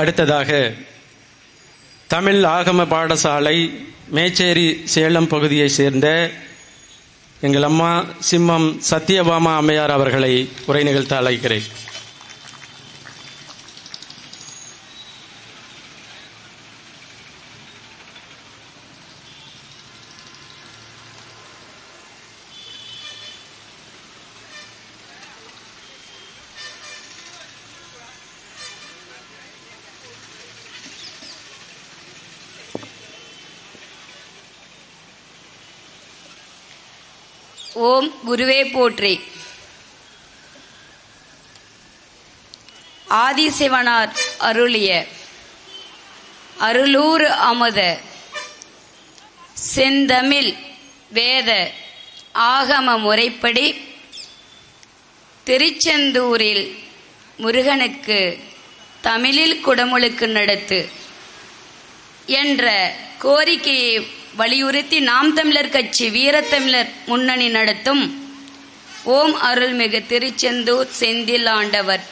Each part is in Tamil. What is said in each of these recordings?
அடுத்ததாக தமிழ் ஆகம பாடசாலை மேச்சேரி சேலம் பகுதியைச் சேர்ந்த எங்கள் அம்மா சிம்மம் சத்யபாமா அம்மையார் அவர்களை உரை நிகழ்த்த அழைக்கிறேன். ஓம் குருவே போற்றி. ஆதிசிவனார் அருளிய அருளூர் அமுத செந்தமிழ் வேத ஆகம முறைப்படி திருச்செந்தூரில் முருகனுக்கு தமிழில் குடமுழுக்கு நடத்து என்ற கோரிக்கையை வலியுறுத்தி நாம் தமிழர் கட்சி வீரத்தமிழர் முன்னணி நடத்தும். ஓம் அருள்மிகு திருச்செந்தூர் செந்தில் ஆண்டவர்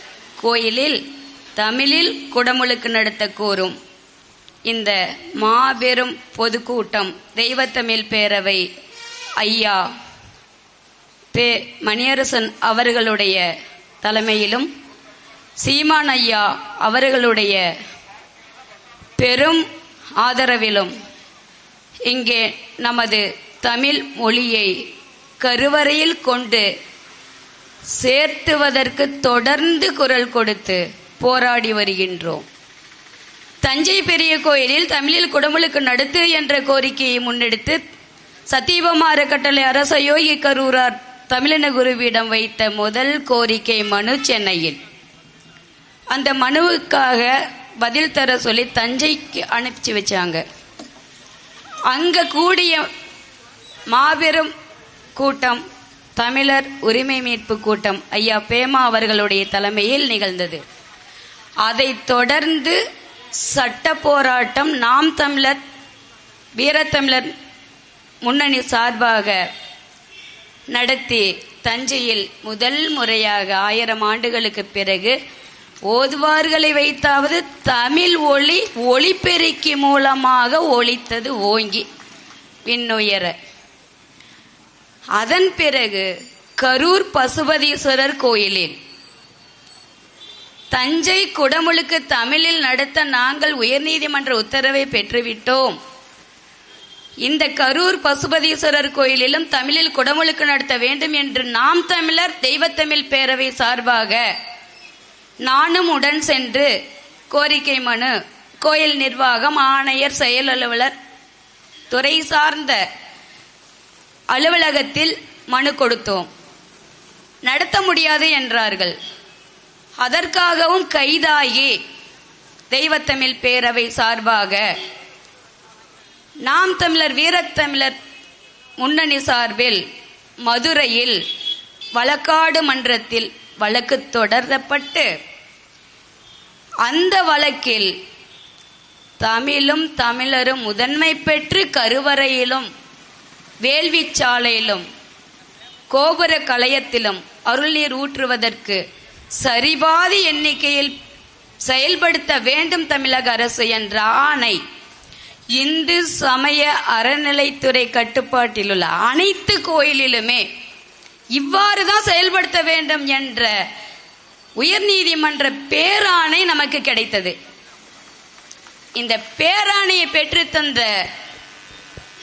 கோயிலில் தமிழில் குடமுழுக்கு நடத்த கோரும். இந்த மாபெரும் பொதுக்கூட்டம் தெய்வத்தமிழ் பேரவை ஐயா பே மணியரசன் அவர்களுடைய தலைமையிலும் சீமான் ஐயா அவர்களுடைய பெரும் ஆதரவிலும் இங்கே நமது தமிழ் மொழியை கருவறையில் கொண்டு சேர்த்துவதற்கு தொடர்ந்து குரல் கொடுத்து போராடி வருகின்றோம். தஞ்சை பெரிய கோயிலில் தமிழில் குடமுழுக்கு நடத்து என்ற கோரிக்கையை முன்னெடுத்து சத்தியபமா அறக்கட்டளை அரச யோகி கரூரார் தமிழின குருவிடம் வைத்த முதல் கோரிக்கை மனு சென்னையில். அந்த மனுவுக்காக பதில் தர சொல்லி தஞ்சைக்கு அனுப்பிச்சு வச்சாங்க. அங்க கூடிய மாபெரும் கூட்டம் தமிழர் உரிமை மீட்பு கூட்டம். ஐயா பேமா அவர்களுடைய தலைமையில் நிகழ்ந்தது. அதைத் தொடர்ந்து சட்ட போராட்டம் நாம் தமிழர் வீரத்தமிழர் முன்னணி சார்பாக நடத்தி தஞ்சையில் முதல் முறையாக ஆயிரம் ஆண்டுகளுக்கு பிறகு ஓதுவார்களை வைத்தாவது தமிழ் ஒளி ஒளிப்பெருக்கி மூலமாக ஒழித்தது ஓங்கி விண்ணுயர அதன் பிறகு கரூர் பசுபதீஸ்வரர் கோயிலில். தஞ்சை குடமுழுக்கு தமிழில் நடத்த நாங்கள் உயர்நீதிமன்ற உத்தரவை பெற்றுவிட்டோம். இந்த கரூர் பசுபதீஸ்வரர் கோயிலிலும் தமிழில் குடமுழுக்கு நடத்த வேண்டும் என்று நாம் தமிழர் தெய்வத்தமிழ் பேரவை சார்பாக நானும் உடன் சென்று கோரிக்கை மனு கோயில் நிர்வாகம் ஆணையர் செயல் அலுவலர் துறை சார்ந்த அலுவலகத்தில் மனு கொடுத்தோம். நடத்த முடியாது என்றார்கள். அதற்காகவும் கைதாகி தெய்வத்தமிழ் பேரவை சார்பாக நாம் தமிழர் வீரத்தமிழர் முன்னணி சார்பில் மதுரையில் வழக்காடு மன்றத்தில் வழக்கு தொடரப்பட்டு அந்த வழக்கில் தமிழும் தமிழரும் முதன்மை பெற்று கருவறையிலும் வேள்விச்சாலையிலும் கோபுர கலையத்திலும் அருள்நீர் ஊற்றுவதற்கு சரிபாதி எண்ணிக்கையில் செயல்படுத்த வேண்டும் தமிழக அரசு என்ற ஆணை. இந்து சமய அறநிலைத்துறை கட்டுப்பாட்டில் உள்ள அனைத்து கோயிலிலுமே இவ்வாறு தான் செயல்படுத்த வேண்டும் என்ற உயர்நீதிமன்ற பேராணை நமக்கு கிடைத்தது. இந்த பேராணையை பெற்றுத்தந்த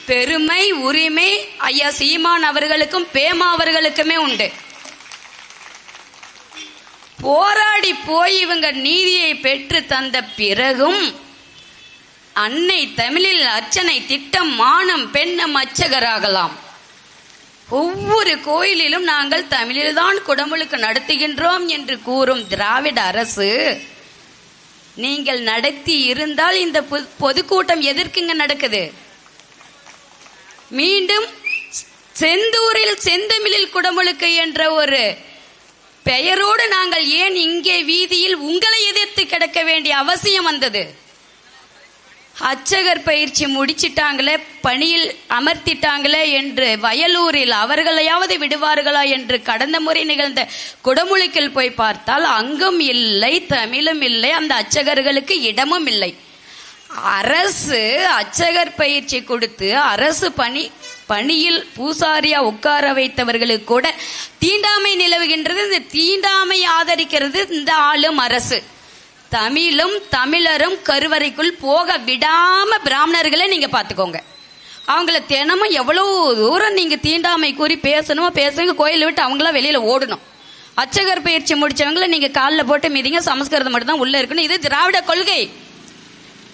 பெருமை உரிமை ஐயா சீமான் அவர்களுக்கும் பேமா அவர்களுக்குமே உண்டு. போராடி போய் இவங்க நீதியை பெற்று தந்த பிறகும் அன்னை தமிழில் அர்ச்சனை திட்டம் மானம் பெண்ணம் அச்சகராகலாம் ஒவ்வொரு கோயிலிலும் நாங்கள் தமிழில்தான் குடமுழுக்கு நடத்துகின்றோம் என்று கூறும் திராவிட அரசு நீங்கள் நடத்தி இருந்தால் இந்த பொ- பொதுக்கூட்டம் எதற்குங்க நடக்குது? மீண்டும் செந்தூரில் செந்தமிழில் குடமுழுக்கு என்ற ஒரு பெயரோடு நாங்கள் ஏன் இங்கே வீதியில் உங்களை எதிர்த்து கிடக்க வேண்டிய அவசியம் வந்தது? அச்சகர் பயிற்சி முடிச்சிட்டாங்களே பணியில் அமர்த்திட்டாங்களே என்று வயலூரில் அவர்களையாவது விடுவார்களா என்று கடந்த முறை நிகழ்ந்த குடமுழுக்கில் போய் பார்த்தால் அங்கும் இல்லை தமிழும் இல்லை அந்த அச்சகர்களுக்கு இடமும் இல்லை. அரசு அச்சகர் பயிற்சி கொடுத்து அரசு பணி பணியில் பூசாரியா உட்கார வைத்தவர்களுக்கு கூட தீண்டாமை நிலவுகின்றது இந்த தீண்டாமை ஆதரிக்கிறது இந்த ஆளும் அரசு. தமிழும் தமிழரும் கருவறைக்குள் போக விடாம பிராமணர்களை நீங்க பாத்துக்கோங்க அவங்கள தினமும் எவ்வளவு தூரம் நீங்க தீண்டாமை கூறி பேசணுமோ பேசுங்க கோயிலை விட்டு அவங்களாம் வெளியில ஓடணும். அச்சகர் பயிற்சி முடிச்சவங்கள நீங்க காலில் போட்டு மீதிங்க சமஸ்கிருதம் மட்டும் தான் உள்ள இருக்கணும். இது திராவிட கொள்கை.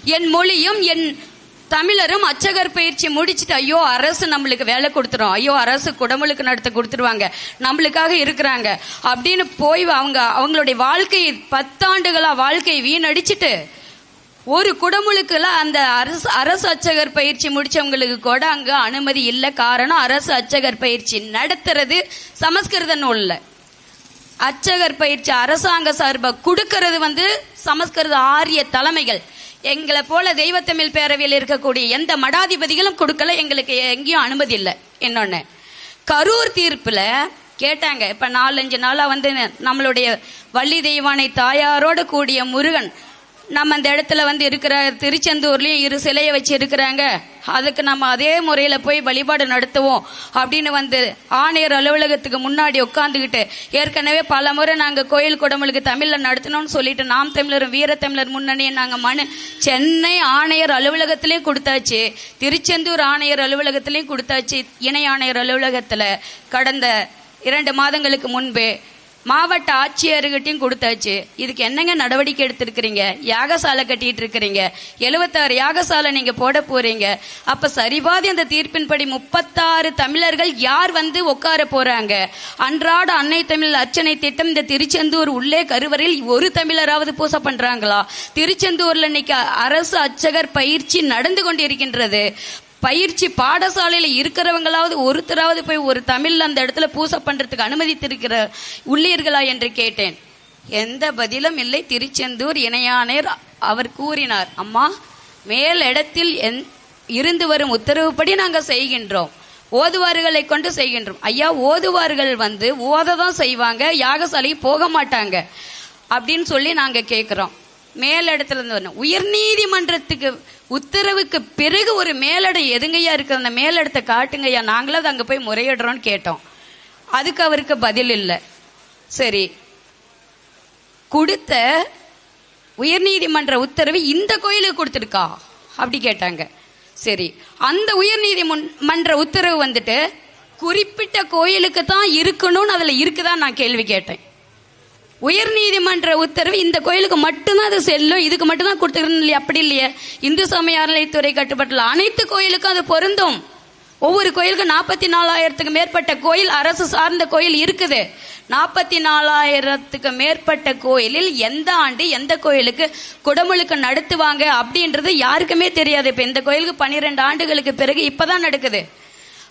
என் மொழியும் என் தமிழரும் அச்சகர் பயிற்சி முடிச்சுட்டு ஐயோ அரசு நம்மளுக்கு வேலை கொடுத்துரும். ஐயோ அரசு குடமுழுக்கு நடத்த கொடுத்துருவாங்க. நம்மளுக்காக இருக்கிறாங்க. அப்படின்னு போய் அவங்க அவங்களுடைய வாழ்க்கையை பத்தாண்டுகளா வாழ்க்கையை வீணடிச்சிட்டு ஒரு குடமுழுக்குல அந்த அரசு அரசு அச்சகர் பயிற்சி முடிச்சவங்களுக்கு கூட அங்க அனுமதி இல்லை. காரணம் அரசு அச்சகர் பயிற்சி நடத்துறது சமஸ்கிருத நூல்ல. அச்சகர் பயிற்சி அரசாங்க சார்பை கொடுக்கறது வந்து சமஸ்கிருத ஆரிய தலைமைகள். எங்களை போல தெய்வத்தமிழ் பேரவையில் இருக்கக்கூடிய எந்த மடாதிபதிகளும் கொடுக்கல எங்களுக்கு எங்கேயும் அனுமதி இல்லை. இன்னொன்னு கரூர் தீர்ப்புல கேட்டாங்க. இப்ப நாலஞ்சு நாளா வந்து நம்மளுடைய வள்ளி தெய்வானை தாயாரோடு கூடிய முருகன் நம்ம அந்த இடத்துல வந்து இருக்கிற திருச்செந்தூர்லயும் இரு சிலையை வச்சு இருக்கிறாங்க. அதுக்கு நம்ம அதே முறையில போய் வழிபாடு நடத்துவோம் அப்படின்னு வந்து ஆணையர் அலுவலகத்துக்கு முன்னாடி உட்காந்துக்கிட்டு ஏற்கனவே பல முறை நாங்க கோயில் குடமுழுக்கு தமிழ்ல நடத்தணும்னு சொல்லிட்டு நாம் தமிழரும் வீர தமிழர் முன்னணியை நாங்க மனு சென்னை ஆணையர் அலுவலகத்திலயும் கொடுத்தாச்சு. திருச்செந்தூர் ஆணையர் அலுவலகத்திலயும் கொடுத்தாச்சு. இணை ஆணையர் அலுவலகத்துல கடந்த இரண்டு மாதங்களுக்கு முன்பு மாவட்ட ஆட்சியர்கிட்டையும் கொடுத்தாச்சு. இதுக்கு என்னங்க நடவடிக்கை எடுத்திருக்கிறீங்க? யாகசாலை கட்டிட்டு இருக்கிறீங்க எழுபத்தாறு யாகசாலை நீங்க போட போறீங்க. அப்ப சரிபாதி அந்த தீர்ப்பின்படி முப்பத்தாறு தமிழர்கள் யார் வந்து உட்கார போறாங்க? அன்றாட அன்னை தமிழ் அர்ச்சனை திட்டம் இந்த திருச்செந்தூர் உள்ளே கருவறையில் ஒரு தமிழராவது பூசை பண்றாங்களா? திருச்செந்தூர்ல இன்னைக்கு அரசு அர்ச்சகர் பயிற்சி நடந்து கொண்டிருக்கின்றது. பயிற்சி பாடசாலையில் இருக்கிறவங்களாவது ஒருத்தராவது போய் ஒரு தமிழில் அந்த இடத்துல பூசை பண்றதுக்கு அனுமதித்திருக்கிற உள்ளீர்களா என்று கேட்டேன். எந்த பதிலும் இல்லை. திருச்செந்தூர் இணையானேர் அவர் கூறினார் அம்மா மேல் இடத்தில் என் இருந்து வரும் உத்தரவுப்படி நாங்கள் செய்கின்றோம். ஓதுவார்களை கொண்டு செய்கின்றோம். ஐயா ஓதுவார்கள் வந்து ஓத தான் செய்வாங்க யாகசாலைக்கு போக மாட்டாங்க. அப்படின்னு சொல்லி நாங்கள் கேட்குறோம் மேலிடத்துல இருந்து வரணும் உயர்நீதிமன்றத்துக்கு உத்தரவுக்கு பிறகு ஒரு மேலடை எதுங்கய்யா இருக்கு அந்த மேலிடத்தை காட்டுங்கய்யா. நாங்களும் அங்க போய் முறையிடுறோம்னு கேட்டோம். அதுக்கு அவருக்கு பதில் இல்லை. சரி. கொடுத்த உயர்நீதிமன்ற உத்தரவு இந்த கோயிலுக்கு கொடுத்துருக்கா? அப்படி கேட்டாங்க. சரி. அந்த உயர்நீதிமன்ற உத்தரவு வந்துட்டு குறிப்பிட்ட கோயிலுக்கு தான் இருக்கணும்னு அதுல இருக்குதான் நான் கேள்வி கேட்டேன். உயர் நீதிமன்ற உத்தரவு இந்த கோயிலுக்கு மட்டும்தான் அது செல்லும். இதுக்கு மட்டும்தான் கொடுத்துருக்கணும் இல்லையா? அப்படி இல்லையே. இந்து சமய அறநிலைத்துறை கட்டுப்பட்டுள்ள அனைத்து கோயிலுக்கும் அது பொருந்தும். ஒவ்வொரு கோயிலுக்கும் நாற்பத்தி நாலாயிரத்துக்கு மேற்பட்ட கோயில் அரசு சார்ந்த கோயில் இருக்குது. நாற்பத்தி நாலாயிரத்துக்கு மேற்பட்ட கோயிலில் எந்த ஆண்டு எந்த கோயிலுக்கு குடமுழுக்கு நடத்துவாங்க அப்படின்றது யாருக்குமே தெரியாது. இப்போ இந்த கோயிலுக்கு பன்னிரெண்டு ஆண்டுகளுக்கு பிறகு இப்போதான் நடக்குது.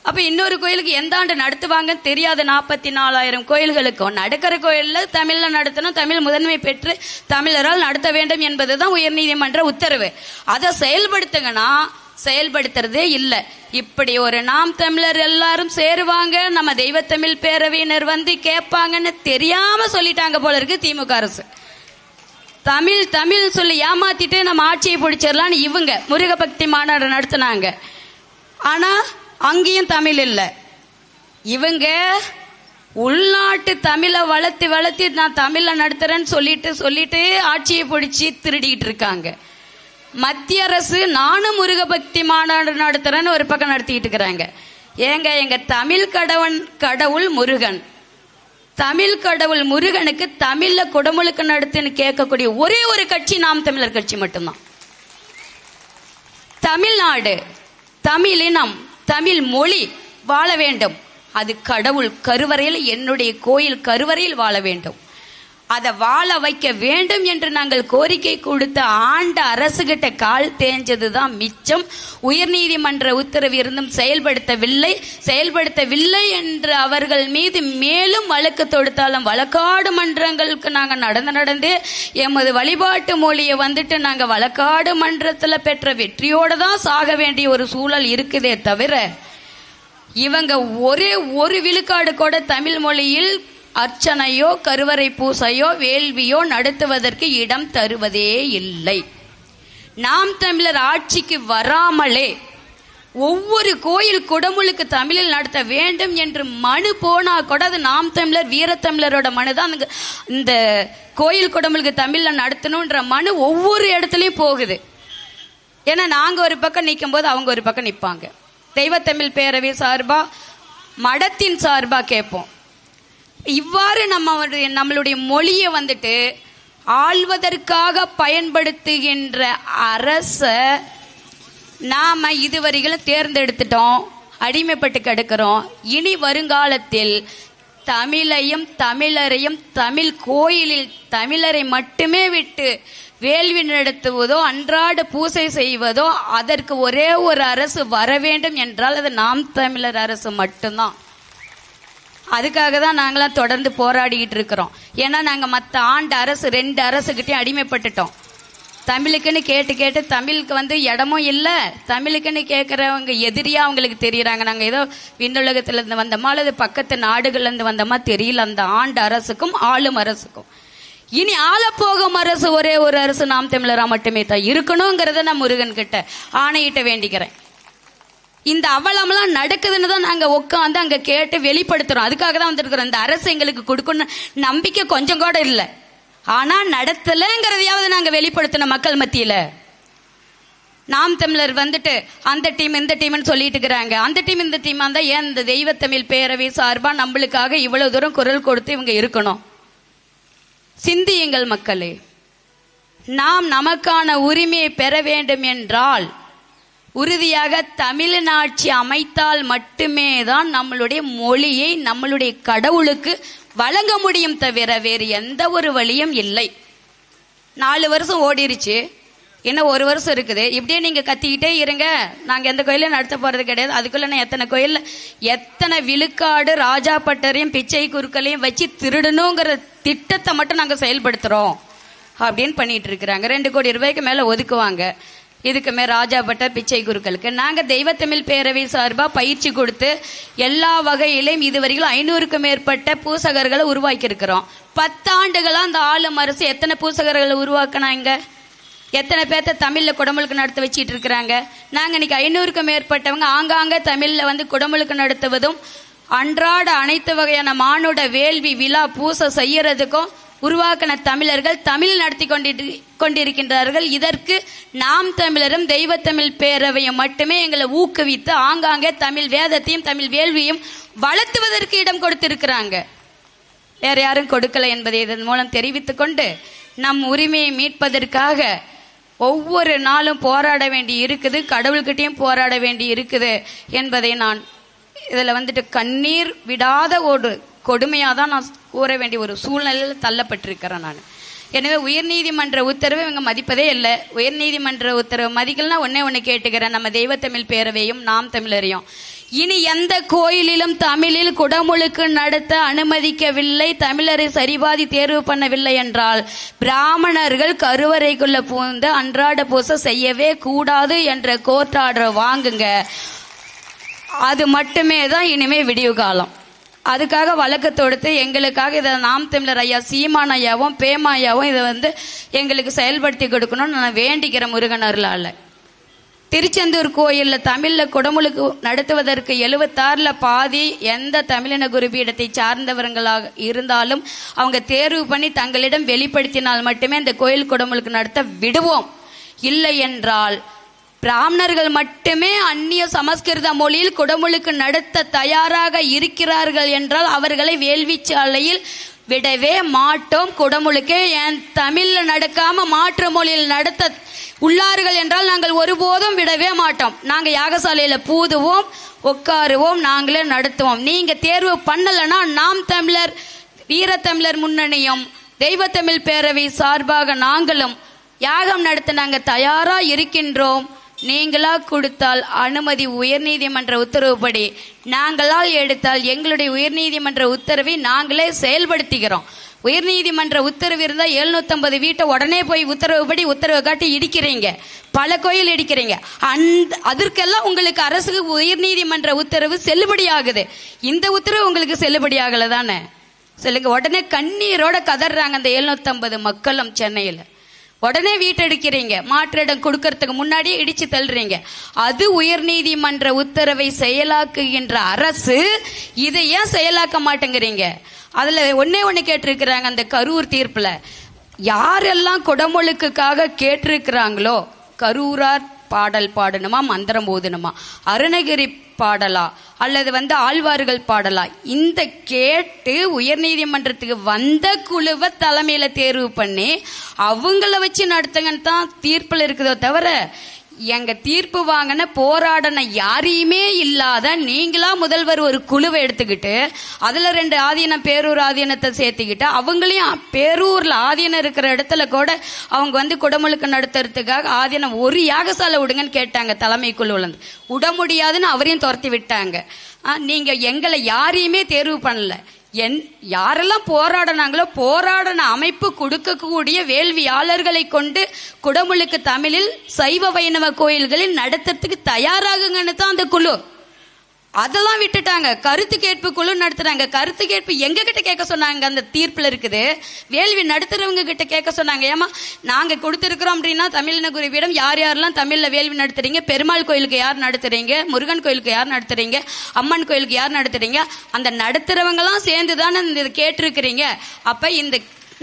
அப்ப இன்னொரு கோயிலுக்கு எந்த ஆண்டு நடத்துவாங்கன்னு தெரியாத நாற்பத்தி நாலாயிரம் கோயில்களுக்கும் நடக்கிற கோயில்ல தமிழ்ல நடத்தணும் தமிழ் முதன்மை பெற்று தமிழரால் நடத்த வேண்டும் என்பதுதான் உயர்நீதிமன்ற உத்தரவு. அதை செயல்படுத்துங்கன்னா செயல்படுத்துறதே இல்லை. இப்படி ஒரு நாம் தமிழர் எல்லாரும் சேருவாங்க நம்ம தெய்வத்தமிழ் பேரவையினர் வந்து கேட்பாங்கன்னு தெரியாம சொல்லிட்டாங்க போல இருக்கு திமுக அரசு. தமிழ் தமிழ் சொல்லி ஏமாத்திட்டு நம்ம ஆட்சியை பிடிச்சிடலான்னு இவங்க முருகபக்தி மாநாடு நடத்தினாங்க. ஆனா அங்கேயும் தமிழ் இல்லை. இவங்க உள்நாட்டு தமிழை வளர்த்து வளர்த்து நான் தமிழை நடத்துறேன்னு சொல்லிட்டு சொல்லிட்டு ஆட்சியை பிடிச்சி திருடிட்டு இருக்காங்க. மத்திய அரசு நானும் முருகபக்தி மாநாடு நடத்துறேன்னு ஒரு பக்கம் நடத்திட்டு இருக்கிறாங்க. ஏங்க எங்க தமிழ் கடவன் கடவுள் முருகன். தமிழ் கடவுள் முருகனுக்கு தமிழ்ல குடமுழுக்கு நடத்துன்னு கேட்கக்கூடிய ஒரே ஒரு கட்சி நாம் தமிழர் கட்சி மட்டும்தான். தமிழ்நாடு தமிழினம். தமிழ் மொழி வாழ வேண்டும். அது கடவுள் கருவறையில் என்னுடைய கோயில் கருவறையில் வாழ வேண்டும். அதை வாழ வைக்க வேண்டும் என்று நாங்கள் கோரிக்கை கொடுத்த ஆண்ட அரசுகிட்ட கால் தேஞ்சதுதான் மிச்சம். உயர்நீதிமன்ற உத்தரவு இருந்தும் செயல்படுத்தவில்லை. செயல்படுத்தவில்லை என்று அவர்கள் மீது மேலும் வழக்கு தொடுத்தாலும் வழக்காடு மன்றங்களுக்கு நாங்கள் நடந்து நடந்தே எமது வழிபாட்டு மொழியை வந்துட்டு நாங்கள் வழக்காடு மன்றத்தில் பெற்ற வெற்றியோடு தான் சாக வேண்டிய ஒரு சூழல் இருக்குதே தவிர இவங்க ஒரே ஒரு விழுக்காடு கூட தமிழ் மொழியில் அர்ச்சனையோ கருவறை பூசையோ வேள்வியோ நடத்துவதற்கு இடம் தருவதே இல்லை. நாம் தமிழர் ஆட்சிக்கு வராமலே ஒவ்வொரு கோயில் குடமுழுக்கு தமிழில் நடத்த வேண்டும் என்று மனு போனா கூட அது நாம் தமிழர் வீரத்தமிழரோட மனு தான். அந்த- இந்த கோயில் குடமுழுக்கு தமிழில் நடத்தணுன்ற மனு ஒவ்வொரு இடத்துலையும் போகுது. ஏன்னா நாங்க ஒரு பக்கம் நிற்கும் போது அவங்க ஒரு பக்கம் நிற்பாங்க தெய்வத்தமிழ் பேரவை சார்பா மடத்தின் சார்பா கேட்போம். இவ்வாறு நம்ம நம்மளுடைய மொழியை வந்துட்டு ஆள்வதற்காக பயன்படுத்துகின்ற அரச நாம இதுவரைகளும் தேர்ந்தெடுத்துட்டோம் அடிமைப்பட்டு கிடக்கிறோம். இனி வருங்காலத்தில் தமிழையும் தமிழரையும் தமிழ் கோயிலில் தமிழரை மட்டுமே விட்டு வேள்வி நடத்துவதோ அன்றாட பூசை செய்வதோ அதற்கு ஒரே ஒரு அரசு வர வேண்டும் என்றால் அது நாம் தமிழர் அரசு மட்டும்தான். அதுக்காக தான் நாங்களாம் தொடர்ந்து போராடிக்கிட்டு இருக்கிறோம். ஏன்னா நாங்கள் மற்ற ஆண்டு அரசு ரெண்டு அரசுகிட்டையும் அடிமைப்பட்டுட்டோம். தமிழுக்குன்னு கேட்டு கேட்டு தமிழுக்கு வந்து இடமும் இல்லை. தமிழுக்குன்னு கேட்குறவங்க எதிரியாக அவங்களுக்கு தெரியுறாங்க. நாங்கள் ஏதோ விண்ணுலகத்துலேருந்து வந்தோமா அல்லது பக்கத்து நாடுகள்லேருந்து வந்தோமா தெரியல. அந்த ஆண்டு அரசுக்கும் ஆளும் அரசுக்கும். இனி ஆளப்போகும் அரசு ஒரே ஒரு அரசு நாம் தமிழராக மட்டுமே தான் இருக்கணுங்கிறத நான் முருகன் கிட்ட ஆணையிட்ட வேண்டிக்கிறேன். இந்த அவலமெல்லாம் நடக்குதுன்னு தான் நாங்க உட்காந்து அங்க கேட்டு வெளிப்படுத்துறோம். அதுக்காக தான் வந்திருக்கிறோம். இந்த அரசு எங்களுக்கு கொடுக்கணும் நம்பிக்கை கொஞ்சம் கூட இல்லை. ஆனா நடத்தலைங்கிறதையாவது நாங்க வெளிப்படுத்தணும் மக்கள் மத்தியில. நாம் தமிழர் வந்துட்டு அந்த டீம் இந்த டீம்னு சொல்லிட்டு இருக்கிறாங்க. அந்த டீம் இந்த டீமாக தான் ஏன் இந்த தெய்வத்தமிழ் பேரவை சார்பா நம்மளுக்காக இவ்வளவு தூரம் குரல் கொடுத்து இவங்க இருக்கணும்? சிந்தியுங்கள் மக்களே. நாம் நமக்கான உரிமையை பெற வேண்டும் என்றால் உறுதியாக தமிழ்நாட்சி அமைத்தால் மட்டுமே தான் நம்மளுடைய மொழியை நம்மளுடைய கடவுளுக்கு வழங்க முடியும் தவிர வேறு எந்த ஒரு வழியும் இல்லை. நாலு வருஷம் ஓடிருச்சு. இன்னும் ஒரு வருஷம் இருக்குது? இப்படியே நீங்க கத்திக்கிட்டே இருங்க. நாங்க எந்த கோயிலும் நடத்த போறது கிடையாது. அதுக்குள்ள நான் எத்தனை கோயில் எத்தனை விழுக்காடு ராஜா பட்டரையும் பிச்சை குருக்களையும் வச்சு திருடணுங்கிற திட்டத்தை மட்டும் நாங்க செயல்படுத்துறோம் அப்படின்னு பண்ணிட்டு இருக்கிறாங்க. ரெண்டு கோடி ரூபாய்க்கு மேல ஒதுக்குவாங்க. இதுக்குமே மேல் ராஜா பிச்சை குருக்களுக்கு. நாங்க தெய்வத்தமிழ் பேரவை சார்பா பயிற்சி கொடுத்து எல்லா வகையிலையும் இதுவரையிலும் ஐநூறுக்கும் மேற்பட்ட பூசகர்களை உருவாக்கி இருக்கிறோம் பத்தாண்டுகளா அந்த ஆளும் அரசு எத்தனை பூசகர்களை உருவாக்கினாங்க? எத்தனை பேர்த்த தமிழ்ல குடமுழுக்கு நடத்த வச்சிட்டு இருக்கிறாங்க நாங்க இன்னைக்கு ஐநூறுக்கும் மேற்பட்டவங்க ஆங்காங்க தமிழ்ல வந்து குடமுழுக்கு நடத்துவதும் அன்றாட அனைத்து வகையான மானுட வேள்வி விழா பூசை செய்யறதுக்கும் உருவாக்கின தமிழர்கள் தமிழ் நடத்தி கொண்டிரு கொண்டிருக்கின்றார்கள். இதற்கு நாம் தமிழரும் தெய்வத்தமிழ் பேரவையும் மட்டுமே எங்களை ஊக்குவித்து ஆங்காங்கே தமிழ் வேதத்தையும் தமிழ் வேள்வியும் வளர்த்துவதற்கு இடம் கொடுத்திருக்கிறாங்க. வேற யாரும் கொடுக்கல என்பதை இதன் மூலம் தெரிவித்துக் கொண்டு நம் உரிமையை மீட்பதற்காக ஒவ்வொரு நாளும் போராட வேண்டி இருக்குது கடவுள்கிட்டையும் போராட வேண்டி இருக்குது என்பதை நான் இதில் வந்துட்டு கண்ணீர் விடாத ஒரு கொடுமையாக தான் நான் கூற வேண்டிய ஒரு சூழ்நிலையில் தள்ளப்பட்டிருக்கிறேன் நான். எனவே உயர்நீதிமன்ற உத்தரவு இவங்க மதிப்பதே இல்லை. உயர்நீதிமன்ற உத்தரவு மதிக்கலன்னா ஒன்னே ஒன்று கேட்டுக்கிறேன். நம்ம தெய்வத்தமிழ் பேரவையும் நாம் தமிழரையும். இனி எந்த கோயிலிலும் தமிழில் குடமுழுக்கு நடத்த அனுமதிக்கவில்லை. தமிழரை சரிபாதி தேர்வு பண்ணவில்லை என்றால் பிராமணர்கள் கருவறைக்குள்ள பூந்து அன்றாட பூசை செய்யவே கூடாது என்ற கோர்ட் ஆர்டர் வாங்குங்க. அது மட்டுமே தான் இனிமே விடிவு காலம். அதுக்காக வழக்கு தொடுத்து எங்களுக்காக இதை நாம் தமிழர் ஐயா சீமான் ஐயாவும் பேமா ஐயாவும் இதை வந்து எங்களுக்கு செயல்படுத்தி கொடுக்கணும்னு நான் வேண்டிக்கிறேன் முருகன் அருளால். திருச்செந்தூர் கோயிலில் தமிழில் குடமுழுக்கு நடத்துவதற்கு எழுபத்தாறில் பாதி எந்த தமிழின குருபீடத்தை சார்ந்தவர்களாக இருந்தாலும் அவங்க தேர்வு பண்ணி தங்களிடம் வெளிப்படுத்தினால் மட்டுமே இந்த கோயில் குடமுழுக்கு நடத்த விடுவோம். இல்லை என்றால் பிராமணர்கள் மட்டுமே அந்நிய சமஸ்கிருத மொழியில் குடமுழுக்கு நடத்த தயாராக இருக்கிறார்கள் என்றால் அவர்களை வேள்விச்சாலையில் விடவே மாட்டோம். குடமுழுக்கே என் தமிழ்ல நடக்காம மாற்று மொழியில் நடத்த உள்ளார்கள் என்றால் நாங்கள் ஒருபோதும் விடவே மாட்டோம். நாங்க யாகசாலையில பூதுவோம் உட்காருவோம் நாங்களே நடத்துவோம். நீங்க தேர்வு பண்ணலைன்னா நாம் தமிழர் வீரத்தமிழர் முன்னணியும் தெய்வத்தமிழ் பேரவை சார்பாக நாங்களும் யாகம் நடத்த நாங்கள் தயாரா இருக்கின்றோம். நீங்களா கொடுத்தால் அனுமதி உயர்நீதிமன்ற உத்தரவுப்படி. நாங்களால் எடுத்தால் எங்களுடைய உயர்நீதிமன்ற உத்தரவை நாங்களே செயல்படுத்திக்கிறோம் உயர்நீதிமன்ற உத்தரவு இருந்தால் எழுநூத்தம்பது வீட்டை உடனே போய் உத்தரவுப்படி உத்தரவு காட்டி இடிக்கிறீங்க. பல கோயில் இடிக்கிறீங்க. அந்த அதற்கெல்லாம் உங்களுக்கு அரசுக்கு உயர்நீதிமன்ற உத்தரவு செல்லுபடியாகுது. இந்த உத்தரவு உங்களுக்கு செல்லுபடியாகலை தானே? சொல்லுங்க உடனே கண்ணீரோட கதறாங்க அந்த எழுநூத்தம்பது மக்களும் சென்னையில். உடனே வீட்டெடுக்கிறீங்க மாற்றிடம் கொடுக்கறதுக்கு முன்னாடியே இடிச்சு தள்ளுறீங்க. அது உயர் நீதிமன்ற உத்தரவை செயலாக்குகின்ற அரசு இதை ஏன் செயலாக்க மாட்டேங்கிறீங்க? அதுல ஒன்னே ஒன்று கேட்டிருக்கிறாங்க அந்த கரூர் தீர்ப்புல. யாரெல்லாம் கொடமொழுக்குக்காக கேட்டிருக்கிறாங்களோ கரூரார் பாடல் பாடணுமா மந்திரம் ஓதணுமா? அருணகிரி பாடலா? அல்லது வந்து ஆழ்வார்கள் பாடலா? இந்த கேட்டு உயர்நீதிமன்றத்துக்கு வந்த குழுவை தலைமையில் தேர்வு பண்ணி அவங்கள வச்சு நடத்துங்கன்னு தான் தீர்ப்பில் இருக்குதோ தவிர எங்க தீர்ப்பு வாங்கின போராடின யாரையுமே இல்லாத நீங்களா முதல்வர் ஒரு குழுவை எடுத்துக்கிட்டு அதுல ரெண்டு ஆதீனம் பேரூர் ஆதீனத்தை சேர்த்துக்கிட்டு அவங்களையும் பேரூர்ல ஆதீனம் இருக்கிற இடத்துல கூட அவங்க வந்து குடமுழுக்கு நடத்துறதுக்காக ஆதீனம் ஒரு யாகசாலை விடுங்கன்னு கேட்டாங்க தலைமை குழுவுலேருந்து விட முடியாதுன்னு அவரையும் துரத்தி விட்டாங்க. நீங்க எங்களை யாரையுமே தேர்வு பண்ணல. என் யாரெல்லாம் போராடினாங்களோ போராடின அமைப்பு கொடுக்கக்கூடிய வேள்வியாளர்களை கொண்டு குடமுழுக்கு தமிழில் சைவ வைணவ கோயில்களில் நடத்துறதுக்கு தயாராகுங்கன்னு தான் அந்த குழு. அதெல்லாம் விட்டுட்டாங்க. கருத்து கேட்பு குழு நடத்துறாங்க. கருத்து கேட்பு எங்க கிட்ட கேட்க சொன்னாங்க. அந்த தீர்ப்புல இருக்குது. வேள்வி நடத்துறவங்க கிட்ட கேட்க சொன்னாங்க. ஏமா நாங்க கொடுத்துருக்குறோம் அப்படின்னா தமிழின குருவிடம் யார் யாரெல்லாம் தமிழ்ல வேள்வி நடத்துறீங்க? பெருமாள் கோயிலுக்கு யார் நடத்துறீங்க? முருகன் கோயிலுக்கு யார் நடத்துறீங்க? அம்மன் கோயிலுக்கு யார் நடத்துறீங்க? அந்த நடத்துறவங்கலாம் சேர்ந்து தானே இந்த கேட்டிருக்கிறீங்க. அப்ப இந்த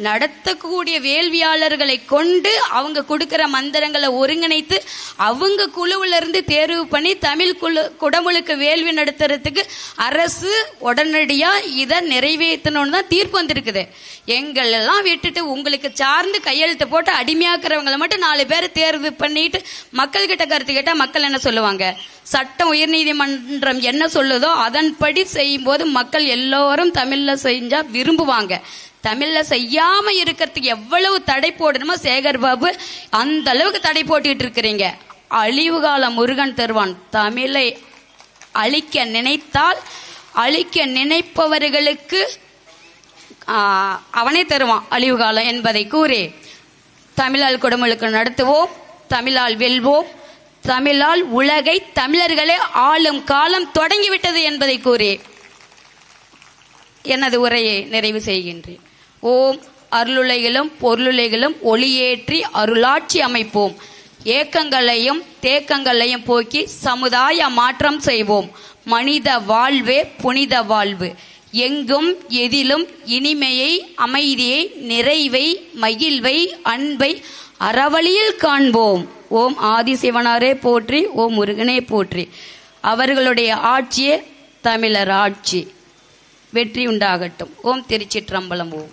நடத்தக்கூடிய வேள்வியாளர்களை கொண்டு அவங்க கொடுக்கிற மந்திரங்களை ஒருங்கிணைத்து அவங்க குழுவிலிருந்து தேர்வு பண்ணி தமிழ் குழு குடமுழுக்கு வேள்வி நடத்துறதுக்கு அரசு உடனடியாக இதை நிறைவேற்றணும்னு தான் தீர்ப்பு வந்திருக்குது. எங்களெல்லாம் விட்டுட்டு உங்களுக்கு சார்ந்து கையெழுத்து போட்டு அடிமையாக்குறவங்களை மட்டும் நாலு பேர் தேர்வு பண்ணிட்டு மக்கள் கிட்ட கருத்து கேட்டால் மக்கள் என்ன சொல்லுவாங்க? சட்டம் உயர்நீதிமன்றம் என்ன சொல்லுதோ அதன்படி செய்யும்போது மக்கள் எல்லோரும் தமிழில் செஞ்சால் விரும்புவாங்க. தமிழ்ல செய்யாம இருக்கிறதுக்கு எவ்வளவு தடை போடணுமோ சேகர் பாபு அந்த அளவுக்கு தடை போட்டுக்கிட்டு இருக்கிறீங்க. அழிவு கால முருகன் தருவான். தமிழை அழிக்க நினைத்தால் அழிக்க நினைப்பவர்களுக்கு அவனே தருவான் அழிவு காலம் என்பதை கூறி. தமிழால் குடமுழுக்கு நடத்துவோம் தமிழால் வெல்வோம் தமிழால் உலகை தமிழர்களே ஆளும் காலம் தொடங்கிவிட்டது என்பதை கூறி. எனது உரையை நிறைவு செய்கின்றேன். ஓம் அருளுலைகளும் பொருளுலைகளும் ஒளியேற்றி அருளாட்சி அமைப்போம். ஏக்கங்களையும் தேக்கங்களையும் போக்கி சமுதாய மாற்றம் செய்வோம். மனித வாழ்வே புனித வாழ்வு. எங்கும் எதிலும் இனிமையை அமைதியை நிறைவை மகிழ்வை அன்பை அறவழியில் காண்போம். ஓம் ஆதிசிவனாரே போற்றி ஓம் முருகனே போற்றி. அவர்களுடைய ஆட்சியே தமிழர் ஆட்சி. வெற்றி உண்டாகட்டும். ஓம் திருச்சிற்றம்பலம் ஓம்.